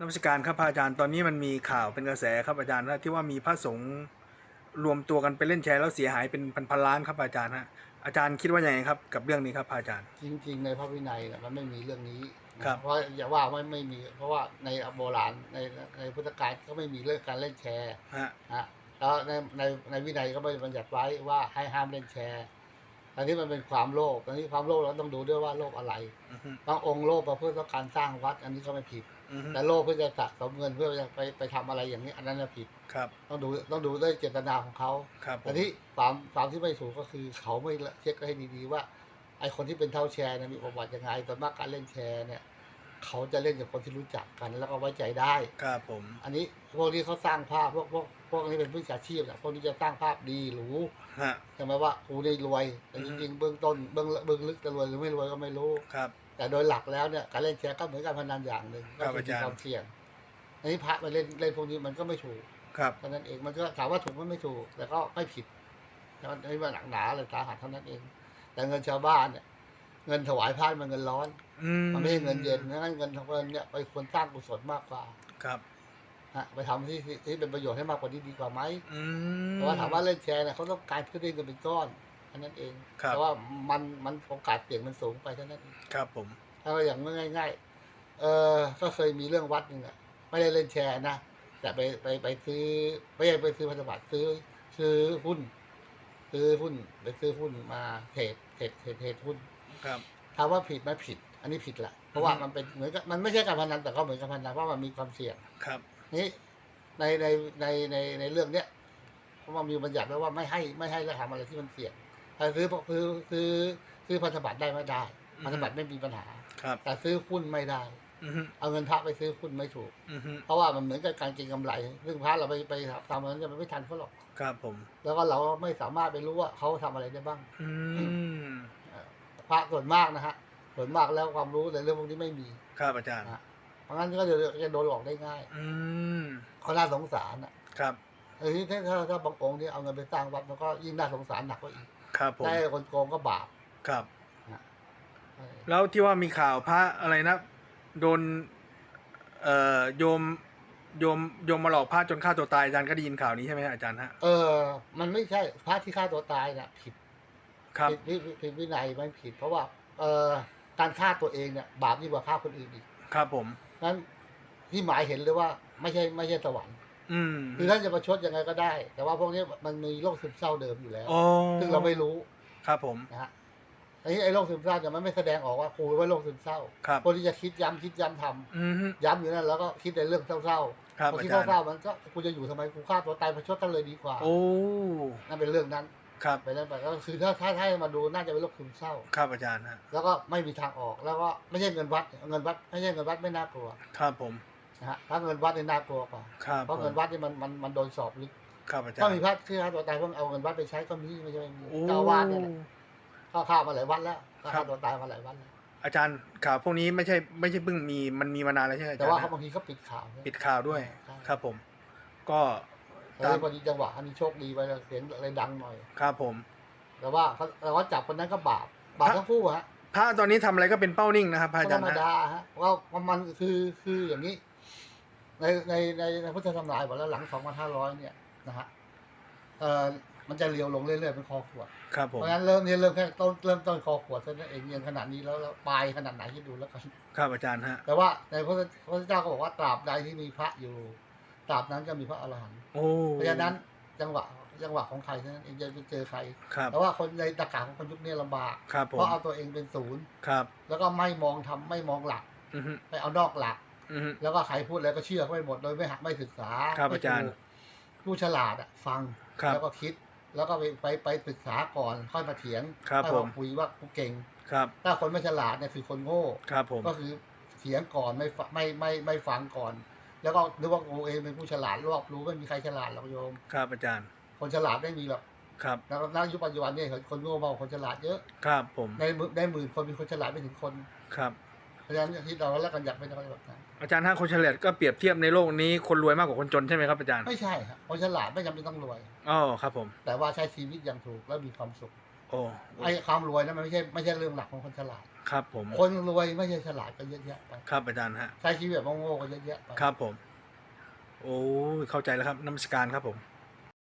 นมัสการครับพระอาจารย์ตอนนี้มันมีข่าวเป็นกระแสครับอาจารย์นะที่ว่ามีพระสงฆ์รวมตัวกันไปเล่นแชร์แล้วเสียหายเป็นพันพันๆล้านครับอาจารย์ฮะอาจารย์คิดว่าอย่างไงครับ กับเรื่องนี้ครับพระอาจารย์ จริง ๆ ในพระวินัยเนี่ยมันไม่มีเรื่องนี้นะครับ เพราะอย่าว่าไม่ไม่มี เพราะว่าในโบราณในในพุทธกาลก็ไม่มีเรื่องการเล่นแชร์ฮะนะแล้วในในในวินัยก็ไม่บัญญัติไว้ว่าให้ห้ามเล่นแชร์ อันนี้มันเป็นความโลภอันนี้ความโลภเราต้องดูด้วยว่าโลภอะไรอือฮึบางองค์โลภมาเพื่อต้องการสร้างวัด อันนี้ก็ไม่ผิดอือฮึแต่โลภเพื่อจะสะสมเงินเพื่อจะไปไปทำอะไรอย่างนี้ อันนั้นน่ะผิดครับ ต้องดูต้องดูด้วยเจตนาของเขาครับผมอันนี้ความความที่ไม่ถูกก็คือเขาไม่เช็คให้ดีๆว่าไอคนที่เป็นเท่าแชร์เนยมีประวัติยังไงส่วนมากการเล่นแชร์เนี่ย เขาจะเล่นกับคนที่รู้จักกัน แล้วก็ไว้ใจได้ ครับผม อันนี้พวกนี้เขาสร้างภาพพวกพวกพวกนี้เป็นผู้ชาชีพนะพวกนี้จะสร้างภาพดีหรูฮะ ใช่ไหมว่ากูได้รวยแต่อืจอฮึริงๆเบื้องต้นเบื้องเบื้องลึกจะรวยหรือไม่รวยก็ไม่รู้ ครับ แต่โดยหลักแล้วเนี่ยการเล่นแชร์ก็เหมือนการพนันอย่างหนึ่งครัก็บคืออามีจารย์ ความเสี่ยงอันนี้พระมาเล่นเล่นพวกนี้มันก็ไม่ถูกครับเท่านั้นเองมันก็ถามว่าถูกมันไม่ถูกแต่ก็ไม่ผิดแต่มันไม่ว่าหนักหนาเลยสาหัสเท่านั้นเอง แต่เงินชาวบ้านเนี่ย เงินถวายพระมันเงินร้อน อืมันไม่ใช่เงินเย็นงั้นเงินเงินเนี่ยไปควรสร้างกุศลมากกว่าครับฮะไปทำที่ที่ที่เป็นประโยชน์ให้มากกว่านี้ดีกว่าไหมอืม แต่ว่าถามว่าเล่นแชร์เนี่ยเขาต้องการเพื่อได้เงินเป็นก้อนอันนั้นเองครับ แต่ว่ามันมันโอกาสเสี่ยงมันสูงไปเท่านั้นเอง ครับผม ถ้าอย่างง่ายๆ เออก็เคยมีเรื่องวัดหนึ่งอะไม่ได้เล่นแชร์นะ แต่ไปไปไปซื้อไม่ใช่ไปซื้อพันธบัตรซื้อซื้อหุ้น ซื้อหุ้นไปซื้อหุ้นมาเทรดเทรดเทรดเทรดหุ้น ครับ ถามว่าผิดไหมผิด อันนี้ผิดแหละเพราะว่าอือฮึมันเป็นเหมือนกับมันไม่ใช่การพนันแต่ก็เหมือนการพนันเพราะมันมีความเสี่ยงครับ นี่ในในในในในเรื่องเนี้ยเพราะมันมีบัญญัติไว้ว่าไม่ให้ไม่ให้ทำอะไรที่มันเสี่ยงถ้าซื้อซื้อซื้อซื้อพันธบัตรได้ไม่ได้พันธบัตรไม่มีปัญหา ครับ แต่ซื้อหุ้นไม่ได้อือฮึเอาเงินพระไปซื้อหุ้นไม่ถูกอือฮึเพราะว่ามันเหมือนกับการเก็งกำไรซึ่งพระเราไปไปทำมันจะไม่ทันเขาหรอกครับผม แล้วก็เราไม่สามารถไปรู้ว่าเขาทำอะไรได้บ้าง อืมเอ่อ พระส่วนมากนะฮะส่วนมากแล้วความรู้ในเรื่องพวกนี้ไม่มีครับอาจารย์นะฮะเพราะงั้นก็จะจะโดนหลอกได้ง่ายอืมเขาน่าสงสารอะครับไอ้ที่ถ้าถ้าถ้าบางองค์เนี่ยเอาเงินไปสร้างวัดมันก็ยิ่งน่าสงสารหนักกว่าอีกครับผมได้คนโกงก็บาปครับ เออแล้วที่ว่ามีข่าวพระอะไรนะ โดนเอ่อโยมโยมโยมมาหลอกพระจนฆ่าตัวตายอาจารย์ก็ได้ยินข่าวนี้ใช่ไหมฮะอาจารย์ฮะเออ มันไม่ใช่พระที่ฆ่าตัวตายน่ะผิด ครับ ผิดผิดผิดวินัยไม่ผิด เพราะว่า เอ่อการฆ่าตัวเองเนี่ยบาปยิ่งกว่าฆ่าคนอื่นอีกครับผม นั้นที่หมายเห็นเลยว่าไม่ใช่ไม่ใช่สวรรค์อืมคือท่านจะประชดยังไงก็ได้ แต่ว่าพวกนี้มันมีโรคซึมเศร้าเดิมอยู่แล้วโอ้ซึ่งเราไม่รู้ครับผม นะฮะไอ้ไอ้โรคซึมเศร้าเนี่ยมันไม่แสดงออกว่าครูว่าโรคซึมเศร้าครับ คนที่จะคิดย้ำคิดย้ำทำอืมฮึย้ำอยู่นั่นแล้วก็คิดในเรื่องเศร้าครับๆพออาคิดจารย์เศร้าๆมันก็กูจะอยู่ทำไมกูฆ่าตัวตายประชดกันเลยดีกว่าโอ้ นั่นเป็นเรื่องนั้น ครับ ไปนั้นไปก็คือถ้าถ้าถ้าให้มาดูน่าจะเป็นโรคซึมเศร้า ครับอาจารย์ฮะแล้วก็ไม่มีทางออกแล้วก็ไม่ใช่เงินวัด เงินวัดไม่ใช่เงินวัดไม่น่ากลัวครับผมนะฮะถ้าเงินวัดนี่น่ากลัวกว่าครับเพราะเงินวัดนี่มันมันมันโดนสอบลึกครับอาจารถ้าย์มีพระที่ฆ่าตัวตายเพิ่งเอาเงินวัดไปใช้ก็มีไม่ใช่ไม่มีเจ้าวาสเนี่ยแหละก็ฆ่ามาหลายวันแล้วก็ครัฆ่าตัวตายมาหลายวันแล้วอาจารย์ข่าวพวกนี้ไม่ใช่ไม่ใช่เพิ่งมีมันมีมานานแล้วใช่ไหมอาจารย์ว่าฮะเขาบางทีเขาปิดข่าว ปิดข่าวด้วยครับผม ก็ ต่ตาม พอดีจังหวะอันนี้โชคดีไปแล้วเสียงอะไรดังหน่อย ครับผม แต่ว่าเขาแต่ว่าจับคนนั้นก็บาปบาปทั้งคู่ฮะพระตอนนี้ทำอะไรก็เป็นเป้านิ่งนะครับพระอาธจารรย์รมฮะดาฮะว่าว่ามันคือคืออย่างนี้ ในในในในพุทธธรรมนายบอกแล้วหลัง2,500เนี่ยนะฮะเอ่อมันจะเลียวลงเรื่อยๆเป็นคอขวด ครับผมเพราะฉะนั้นเริ่มเนี่ยเริ่มแค่ต้นเริ่มต้นคอขวดเท่านั้นเองยังขนาดนี้แล้วแล้วปลายขนาดไหนที่ดูแล้วกัน ครับอาจารย์ฮะ แต่ว่าในพระพระเจ้าก็บอกว่าตราบใดที่มีพระอยู่ ตราบนั้นจะมีพระอรหันต์โอ้เพราะฉะนั้นจังหวะจังหวะของใครเท่านั้นเองจะไปเจอใคร ครับแต่ว่าคนในตะกาของคนยุคนี้ลำบาก ครับผเพมราะเอาตัวเองเป็นศูนย์ ครับแล้วก็ไม่มองทำไม่มองหลัก อือฮึไปเอานอกหลัก อือฮึ แล้วก็ใครพูดอะไรก็เชื่อเขาไปหมดโดยไม่หักไม่ศึกษาครับไม่อาจารย์ดูผู้ฉลาดอะฟังครับแล้วก็คิด แล้วก็ไปไปไปศึกษาก่อนค่อยมาเถียงครับค่อยผม มาคุยว่ากูเก่ง ครับ ถ้าคนไม่ฉลาดเนี่ยคือคนโง่ ครับผม ก็คือเถียงก่อนไม่ฟังไม่ไม่ไม่ฟังก่อน แล้วก็นึกว่ากูเองเป็นผู้ฉลาดรอบรู้ไม่มีใครฉลาดหรอกโยม ครับอาจารย์ คนฉลาดไม่มีหรอกครับแล้วณยุคปัจจุบันเนี่ยเห็นคนโง่มากกว่าคนฉลาดเยอะ ครับผมในหมื่นในหมื่นคนมีคนฉลาดไม่ถึงคน ครับเพราะฉะนั้นที่เราแล้วกันอยากเป็นอะไรแบบนั้นอาจารย์ถ้าคนเฉลี่ยก็เปรียบเทียบในโลกนี้คนรวยมากกว่าคนจนใช่ไหมครับอาจารย์ ไม่ใช่ครับคนฉลาดไม่จำเป็นต้องรวยอ๋อครับผม แต่ว่าใช้ชีวิตอย่างถูกและมีความสุข โอ้ไอ้ความรวยนั้นมันไม่ใช่ไม่ใช่เรื่องหลักของคนฉลาด ครับผม คนรวยไม่ใช่ฉลาดก็เยอะแยะไปครับอาจารย์ฮะ ใช้ชีวิตแบบโง่ๆก็เยอะแยะไป ครับผม โอ้ยเข้าใจแล้วครับน้ำสการครับผมค